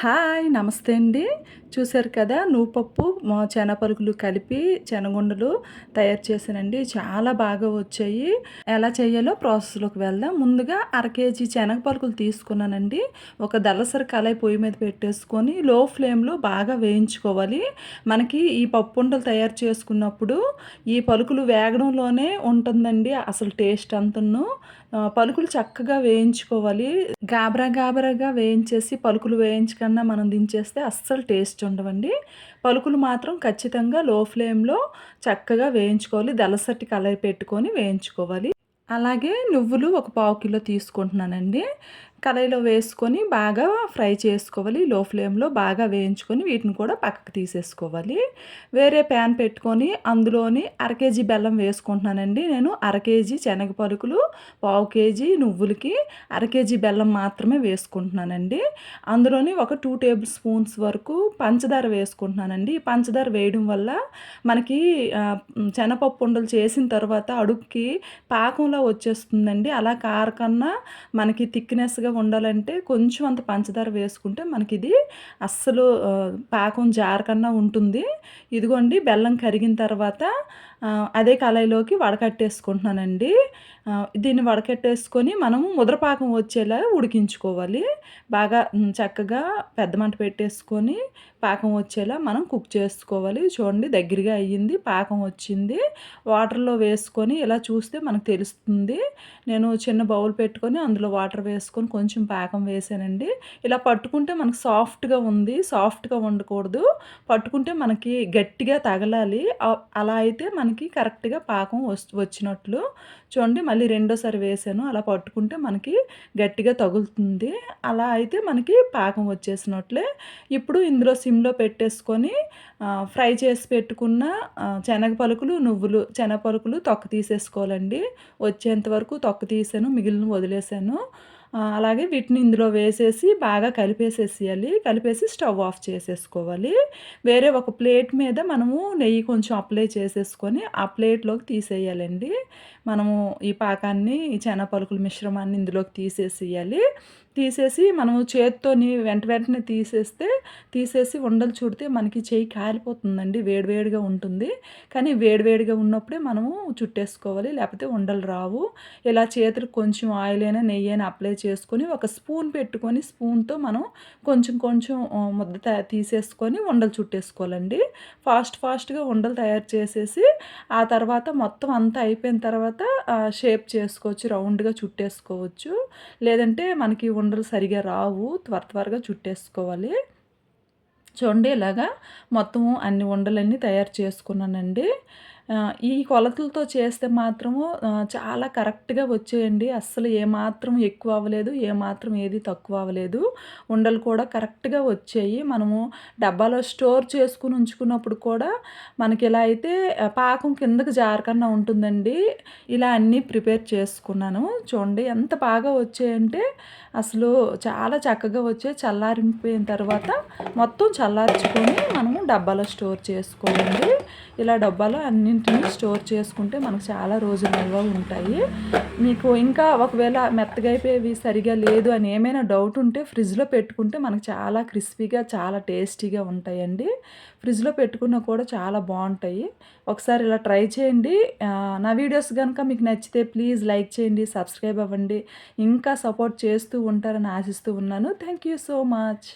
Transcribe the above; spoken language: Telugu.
హాయ్ నమస్తే అండి. చూశారు కదా నువ్వుపప్పు శనగపలుకులు కలిపి శనగుండలు తయారు చేశానండి. చాలా బాగా వచ్చాయి. ఎలా చేయాలో ప్రాసెస్లోకి వెళ్దాం. ముందుగా అర కేజీ శనగ పలుకులు తీసుకున్నానండి. ఒక దళసరి కళాయి పొయ్యి మీద పెట్టేసుకొని లో ఫ్లేమ్లో బాగా వేయించుకోవాలి. మనకి ఈ పప్పు ఉండలు తయారు చేసుకున్నప్పుడు ఈ పలుకులు వేగడంలోనే ఉంటుందండి అసలు టేస్ట్ అంతను. పలుకులు చక్కగా వేయించుకోవాలి. గాబరా గాబరాగా వేయించేసి పలుకులు వేయించకుండా మనం దించేస్తే అస్సలు టేస్ట్ ఉండవండి. పలుకులు మాత్రం ఖచ్చితంగా లో ఫ్లేమ్లో చక్కగా వేయించుకోవాలి. దలసటి కలర్ పెట్టుకొని వేయించుకోవాలి. అలాగే నువ్వులు ఒక పావు కిలో తీసుకుంటున్నానండి. కళాయిలో వేసుకొని బాగా ఫ్రై చేసుకోవాలి. లో ఫ్లేమ్లో బాగా వేయించుకొని వీటిని కూడా పక్కకు తీసేసుకోవాలి. వేరే ప్యాన్ పెట్టుకొని అందులోని అర కేజీ బెల్లం వేసుకుంటున్నానండి. నేను అర కేజీ శనగ పలుకులు పావు కేజీ నువ్వులకి అర కేజీ బెల్లం మాత్రమే వేసుకుంటున్నానండి. అందులోని ఒక టూ టేబుల్ స్పూన్స్ వరకు పంచదార వేసుకుంటున్నానండి. పంచదార వేయడం వల్ల మనకి శనగపప్పు ఉండలు చేసిన తర్వాత అడుగుకి పాకంలో వచ్చేస్తుందండి. అలా కారకన్నా మనకి థిక్నెస్గా ఉండాలంటే కొంచెం అంత పంచదార వేసుకుంటే మనకి ఇది అస్సలు పాకం జారకన్నా ఉంటుంది. ఇదిగోండి బెల్లం కరిగిన తర్వాత అదే కళాయిలోకి వడకట్టేసుకుంటున్నానండి. దీన్ని వడకట్టేసుకొని మనము ముద్రపాకం వచ్చేలా ఉడికించుకోవాలి. బాగా చక్కగా పెద్ద మంట పెట్టేసుకొని పాకం వచ్చేలా మనం కుక్ చేసుకోవాలి. చూడండి దగ్గరగా అయ్యింది పాకం వచ్చింది. వాటర్లో వేసుకొని ఇలా చూస్తే మనకు తెలుస్తుంది. నేను చిన్న బౌల్ పెట్టుకొని అందులో వాటర్ వేసుకొని కొంచెం పాకం వేసానండి. ఇలా పట్టుకుంటే మనకు సాఫ్ట్గా ఉంది సాఫ్ట్గా ఉండకూడదు పట్టుకుంటే మనకి గట్టిగా తగలాలి. అలా అయితే మనకి కరెక్ట్గా పాకం వచ్చినట్లు. చూడండి మళ్ళీ రెండోసారి వేసాను. అలా పట్టుకుంటే మనకి గట్టిగా తగులుతుంది. అలా అయితే మనకి పాకం వచ్చేసినట్లే. ఇప్పుడు ఇందులో సిమ్లో పెట్టేసుకొని ఫ్రై చేసి పెట్టుకున్న శనగ పలుకులు నువ్వులు శనగ పలుకులు తొక్క తీసేసుకోవాలండి. వచ్చేంత వరకు తొక్క తీసాను మిగిలిన వదిలేసాను. అలాగే వీటిని ఇందులో వేసేసి బాగా కలిపేసేసేయాలి. కలిపేసి స్టవ్ ఆఫ్ చేసేసుకోవాలి. వేరే ఒక ప్లేట్ మీద మనము నెయ్యి కొంచెం అప్లై చేసేసుకొని ఆ ప్లేట్లోకి తీసేయాలండి. మనము ఈ పాకాన్ని ఈ పలుకుల మిశ్రమాన్ని ఇందులోకి తీసేసేయాలి. తీసేసి మనము చేత్తోని వెంట వెంటనే తీసేస్తే తీసేసి ఉండలు చుడితే మనకి చేయి కాలిపోతుందండి వేడివేడిగా ఉంటుంది. కానీ వేడివేడిగా ఉన్నప్పుడే మనము చుట్టేసుకోవాలి లేకపోతే ఉండలు రావు. ఇలా చేతులకు కొంచెం ఆయిల్ అయినా నెయ్యి అయినా అప్లై చేసుకొని ఒక స్పూన్ పెట్టుకొని స్పూన్తో మనం కొంచెం కొంచెం ముద్ద తీసేసుకొని ఉండలు చుట్టేసుకోవాలండి. ఫాస్ట్ ఫాస్ట్గా ఉండలు తయారు చేసేసి ఆ తర్వాత మొత్తం అంతా అయిపోయిన తర్వాత షేప్ చేసుకోవచ్చు రౌండ్గా చుట్టేసుకోవచ్చు. లేదంటే మనకి ఉండలు సరిగా రావు. త్వర త్వరగా చుట్టేసుకోవాలి. చూడండి ఇలాగా మొత్తం అన్ని ఉండలన్నీ తయారు చేసుకున్నానండి. ఈ కొలతలతో చేస్తే మాత్రము చాలా కరెక్ట్గా వచ్చేయండి. అస్సలు ఏమాత్రం ఎక్కువ అవ్వలేదు ఏమాత్రం ఏది తక్కువ అవ్వలేదు. ఉండలు కూడా కరెక్ట్గా వచ్చాయి. మనము డబ్బాలో స్టోర్ చేసుకుని ఉంచుకున్నప్పుడు కూడా మనకి ఇలా అయితే పాకం కిందకు జారకన్నా ఉంటుందండి. ఇలా అన్నీ ప్రిపేర్ చేసుకున్నాను. చూడండి ఎంత బాగా వచ్చాయంటే అసలు చాలా చక్కగా వచ్చాయి. చల్లారిపోయిన తర్వాత మొత్తం చల్లార్చుకొని మనం డబ్బాలో స్టోర్ చేసుకోండి. ఇలా డబ్బాలో అన్నింటినీ స్టోర్ చేసుకుంటే మనకు చాలా రోజులు నిల్వ ఉంటాయి. మీకు ఇంకా ఒకవేళ మెత్తగా అయిపోయేవి సరిగా లేదు అని ఏమైనా డౌట్ ఉంటే ఫ్రిడ్జ్లో పెట్టుకుంటే మనకు చాలా క్రిస్పీగా చాలా టేస్టీగా ఉంటాయండి. ఫ్రిడ్జ్లో పెట్టుకున్నా కూడా చాలా బాగుంటాయి. ఒకసారి ఇలా ట్రై చేయండి. నా వీడియోస్ కనుక మీకు నచ్చితే ప్లీజ్ లైక్ చేయండి సబ్స్క్రైబ్ అవ్వండి. ఇంకా సపోర్ట్ చేస్తూ ఉంటారని ఆశిస్తూ ఉన్నాను. Thank you so much.